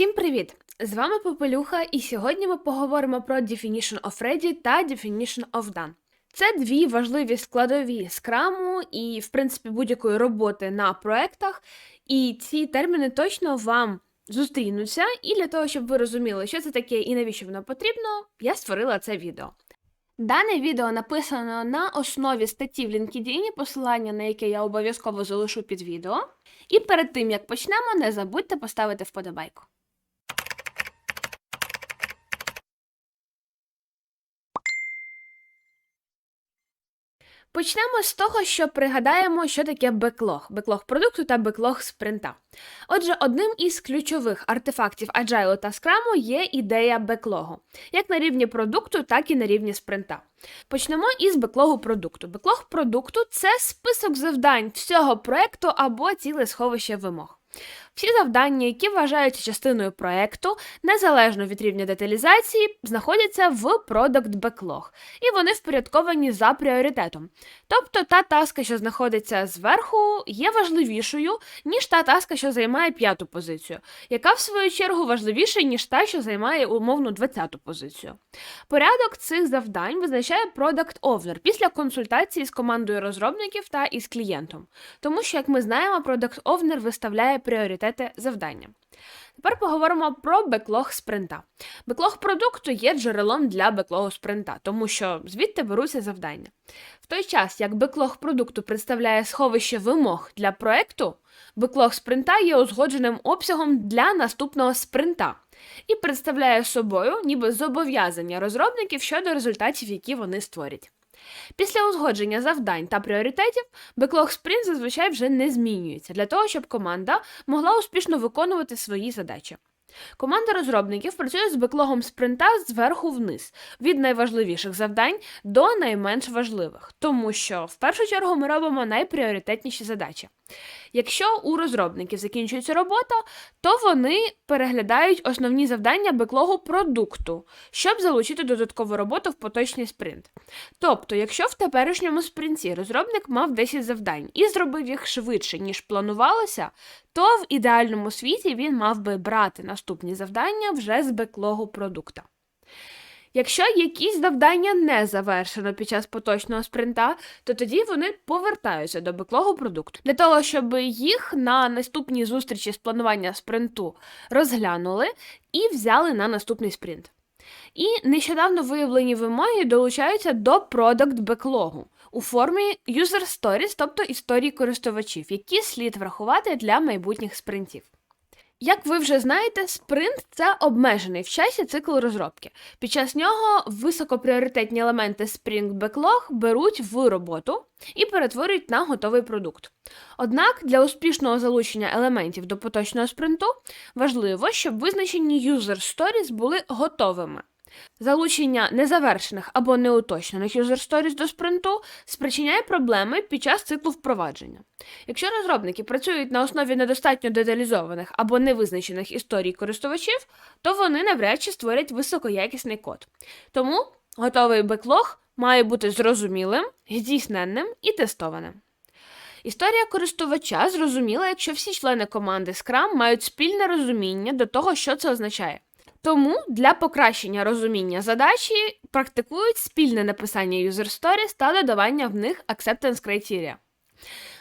Всім привіт! З вами Попелюха, і сьогодні ми поговоримо про Definition of Ready та Definition of Done. Це дві важливі складові скраму і, в принципі, будь-якої роботи на проектах, і ці терміни точно вам зустрінуться. І для того, щоб ви розуміли, що це таке і навіщо воно потрібно, я створила це відео. Дане відео написано на основі статті в LinkedIn, посилання на яке я обов'язково залишу під відео. І перед тим як почнемо, не забудьте поставити вподобайку. Почнемо з того, що пригадаємо, що таке беклог, беклог продукту та беклог спринта. Отже, одним із ключових артефактів Agile та Scrum є ідея беклогу, як на рівні продукту, так і на рівні спринта. Почнемо із беклогу продукту. Беклог продукту це список завдань всього проекту або ціле сховище вимог. Всі завдання, які вважаються частиною проекту, незалежно від рівня деталізації, знаходяться в Product Backlog, і вони впорядковані за пріоритетом. Тобто та таска, що знаходиться зверху, є важливішою, ніж та таска, що займає п'яту позицію, яка в свою чергу важливіша, ніж та, що займає умовну 20-ту позицію. Порядок цих завдань визначає Product Owner після консультації з командою розробників та із клієнтом. Тому що, як ми знаємо, Product Owner виставляє пріоритети завдання. Тепер поговоримо про беклог спринта. Беклог продукту є джерелом для беклогу спринта, тому що звідти беруться завдання. В той час, як беклог продукту представляє сховище вимог для проекту, беклог спринта є узгодженим обсягом для наступного спринта і представляє собою ніби зобов'язання розробників щодо результатів, які вони створять. Після узгодження завдань та пріоритетів беклог спринт зазвичай вже не змінюється для того, щоб команда могла успішно виконувати свої задачі. Команда розробників працює з беклогом спринта зверху вниз, від найважливіших завдань до найменш важливих, тому що в першу чергу ми робимо найпріоритетніші задачі. Якщо у розробників закінчується робота, то вони переглядають основні завдання беклогу продукту, щоб залучити додаткову роботу в поточний спринт. Тобто, якщо в теперішньому спринті розробник мав 10 завдань і зробив їх швидше, ніж планувалося, то в ідеальному світі він мав би брати наступні завдання вже з беклогу продукта. Якщо якісь завдання не завершено під час поточного спринта, то тоді вони повертаються до беклогу продукту для того, щоб їх на наступній зустрічі з планування спринту розглянули і взяли на наступний спринт. І нещодавно виявлені вимоги долучаються до Product Backlog у формі User Stories, тобто історії користувачів, які слід врахувати для майбутніх спринтів. Як ви вже знаєте, спринт це обмежений в часі цикл розробки. Під час нього високопріоритетні елементи Spring Backlog беруть в роботу і перетворюють на готовий продукт. Однак для успішного залучення елементів до поточного спринту важливо, щоб визначені User Stories були готовими. Залучення незавершених або неуточнених user stories до спринту спричиняє проблеми під час циклу впровадження. Якщо розробники працюють на основі недостатньо деталізованих або невизначених історій користувачів, то вони навряд чи створять високоякісний код. Тому готовий беклог має бути зрозумілим, здійсненним і тестованим. Історія користувача зрозуміла, якщо всі члени команди Scrum мають спільне розуміння до того, що це означає. Тому для покращення розуміння задачі практикують спільне написання user stories та додавання в них acceptance criteria.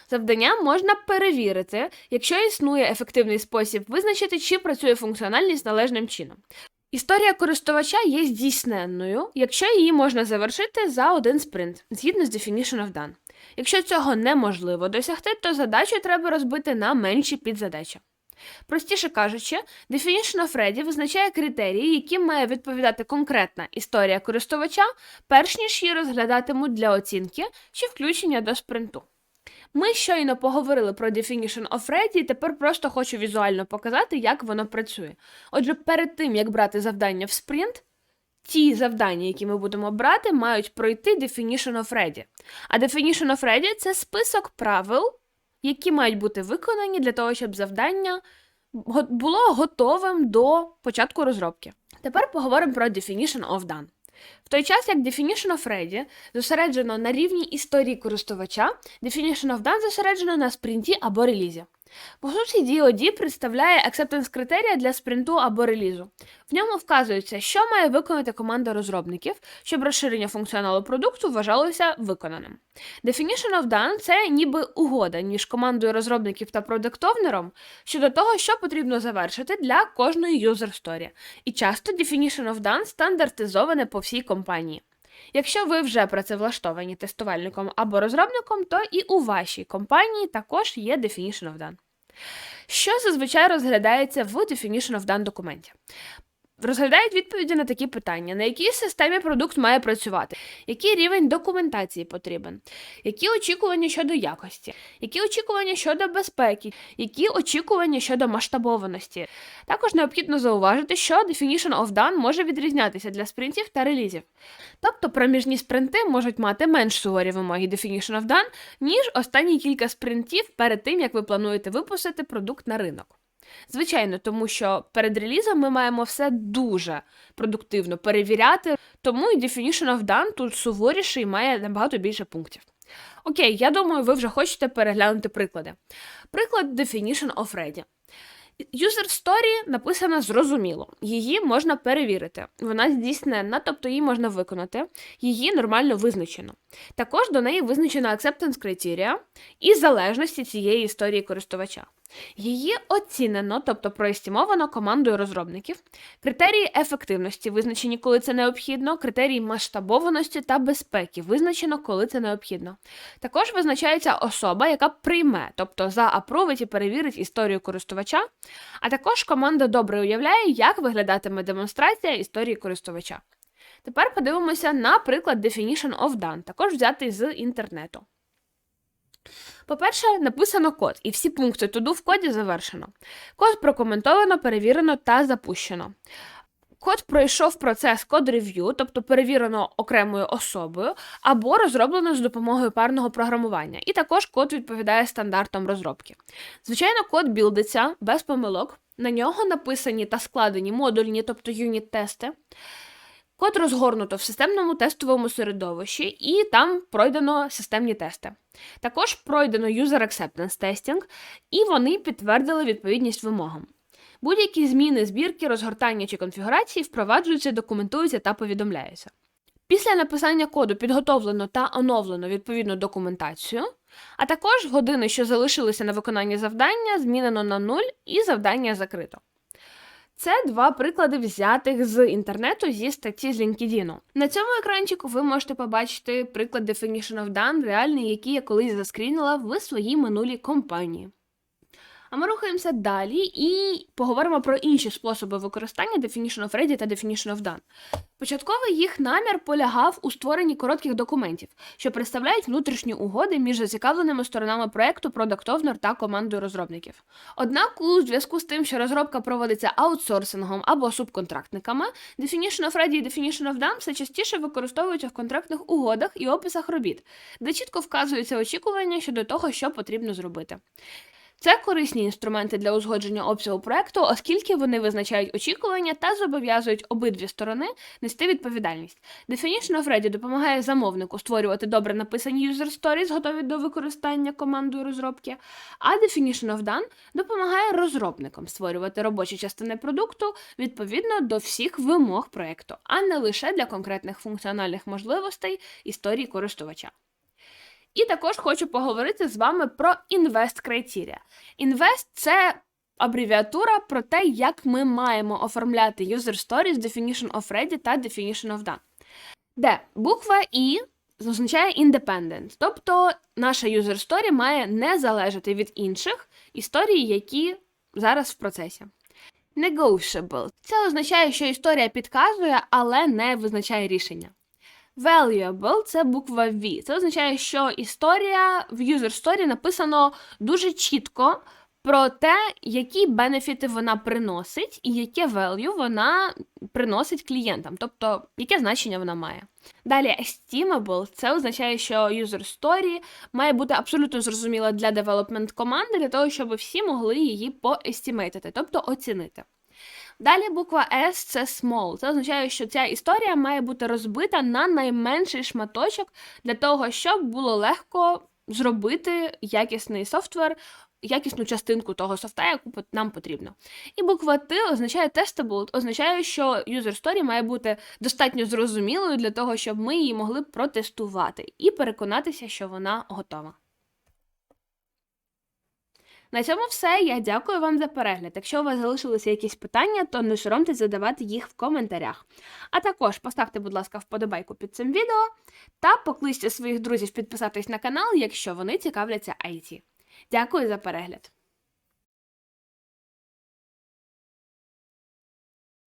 Завдання можна перевірити, якщо існує ефективний спосіб визначити, чи працює функціональність належним чином. Історія користувача є здійсненною, якщо її можна завершити за один спринт, згідно з Definition of Done. Якщо цього неможливо досягти, то задачу треба розбити на менші підзадачі. Простіше кажучи, Definition of Ready визначає критерії, яким має відповідати конкретна історія користувача, перш ніж її розглядатимуть для оцінки чи включення до спринту. Ми щойно поговорили про Definition of Ready, і тепер просто хочу візуально показати, як воно працює. Отже, перед тим, як брати завдання в спринт, ті завдання, які ми будемо брати, мають пройти Definition of Ready. А Definition of Ready – це список правил, які мають бути виконані для того, щоб завдання було готовим до початку розробки. Тепер поговоримо про Definition of Done. В той час, як Definition of Ready зосереджено на рівні історії користувача, Definition of Done зосереджено на спринті або релізі. По суті, DoD представляє acceptance критерія для спринту або релізу. В ньому вказується, що має виконати команда розробників, щоб розширення функціоналу продукту вважалося виконаним. Definition of Done – це ніби угода між командою розробників та продуктовнером щодо того, що потрібно завершити для кожної user story. І часто Definition of Done стандартизоване по всій компанії. Якщо ви вже працевлаштовані тестувальником або розробником, то і у вашій компанії також є Definition of Done. Що зазвичай розглядається в Definition of Done документі? Розглядають відповіді на такі питання: на якій системі продукт має працювати, який рівень документації потрібен, які очікування щодо якості, які очікування щодо безпеки, які очікування щодо масштабованості. Також необхідно зауважити, що Definition of Done може відрізнятися для спринтів та релізів. Тобто проміжні спринти можуть мати менш суворі вимоги Definition of Done, ніж останні кілька спринтів перед тим, як ви плануєте випустити продукт на ринок. Звичайно, тому що перед релізом ми маємо все дуже продуктивно перевіряти, тому і Definition of Done тут суворіший має набагато більше пунктів. Окей, я думаю, ви вже хочете переглянути приклади. Приклад Definition of Ready. User Story написана зрозуміло, її можна перевірити. Вона здійсненна, тобто її можна виконати, її нормально визначено. Також до неї визначено acceptance критерія і залежності цієї історії користувача. Її оцінено, тобто проестімовано командою розробників, критерії ефективності визначені, коли це необхідно, критерії масштабованості та безпеки визначено, коли це необхідно. Також визначається особа, яка прийме, тобто заапровить і перевірить історію користувача, а також команда добре уявляє, як виглядатиме демонстрація історії користувача. Тепер подивимося на приклад Definition of Done, також взятий з інтернету. По-перше, написано код, і всі пункти туду в коді завершено. Код прокоментовано, перевірено та запущено. Код пройшов процес код рев'ю, тобто перевірено окремою особою, або розроблено з допомогою парного програмування. І також код відповідає стандартам розробки. Звичайно, код білдиться без помилок. На нього написані та складені модульні, тобто юніт-тести. Код розгорнуто в системному тестовому середовищі, і там пройдено системні тести. Також пройдено User Acceptance Testing, і вони підтвердили відповідність вимогам. Будь-які зміни збірки, розгортання чи конфігурації впроваджуються, документуються та повідомляються. Після написання коду підготовлено та оновлено відповідну документацію, а також години, що залишилися на виконання завдання, змінено на нуль і завдання закрито. Це два приклади взятих з інтернету зі статті з LinkedIn. На цьому екранчику ви можете побачити приклад Definition of Done, реальний, який я колись заскрінила в своїй минулій компанії. А ми рухаємося далі і поговоримо про інші способи використання Definition of Ready та Definition of Done. Початковий їх намір полягав у створенні коротких документів, що представляють внутрішні угоди між зацікавленими сторонами проекту Product Owner та командою розробників. Однак, у зв'язку з тим, що розробка проводиться аутсорсингом або субконтрактниками, Definition of Ready і Definition of Done все частіше використовуються в контрактних угодах і описах робіт, де чітко вказуються очікування щодо того, що потрібно зробити. Це корисні інструменти для узгодження обсягу проекту, оскільки вони визначають очікування та зобов'язують обидві сторони нести відповідальність. Definition of Ready допомагає замовнику створювати добре написані user stories, готові до використання командою розробки. А Definition of Done допомагає розробникам створювати робочі частини продукту відповідно до всіх вимог проекту, а не лише для конкретних функціональних можливостей історії користувача. І також хочу поговорити з вами про Invest Criteria. Invest – це абревіатура про те, як ми маємо оформляти user stories Definition of Ready та Definition of Done. Де буква І означає independent, тобто наша user story має не залежати від інших історій, які зараз в процесі. Negotiable – це означає, що історія підказує, але не визначає рішення. Valuable це буква V. Це означає, що історія в user story написано дуже чітко про те, які бенефіти вона приносить, і яке value вона приносить клієнтам, тобто яке значення вона має. Далі, estimable це означає, що user story має бути абсолютно зрозуміла для девелопмент команди, для того, щоб всі могли її поестімейтити, тобто оцінити. Далі буква S це small. Це означає, що ця історія має бути розбита на найменший шматочок для того, щоб було легко зробити якісний софтвер якісну частинку того софта, яку нам потрібно. І буква Т означає testable, означає, що user story має бути достатньо зрозумілою для того, щоб ми її могли протестувати і переконатися, що вона готова. На цьому все. Я дякую вам за перегляд. Якщо у вас залишилися якісь питання, то не соромтесь задавати їх в коментарях. А також поставте, будь ласка, вподобайку під цим відео та покличте своїх друзів підписатись на канал, якщо вони цікавляться IT. Дякую за перегляд!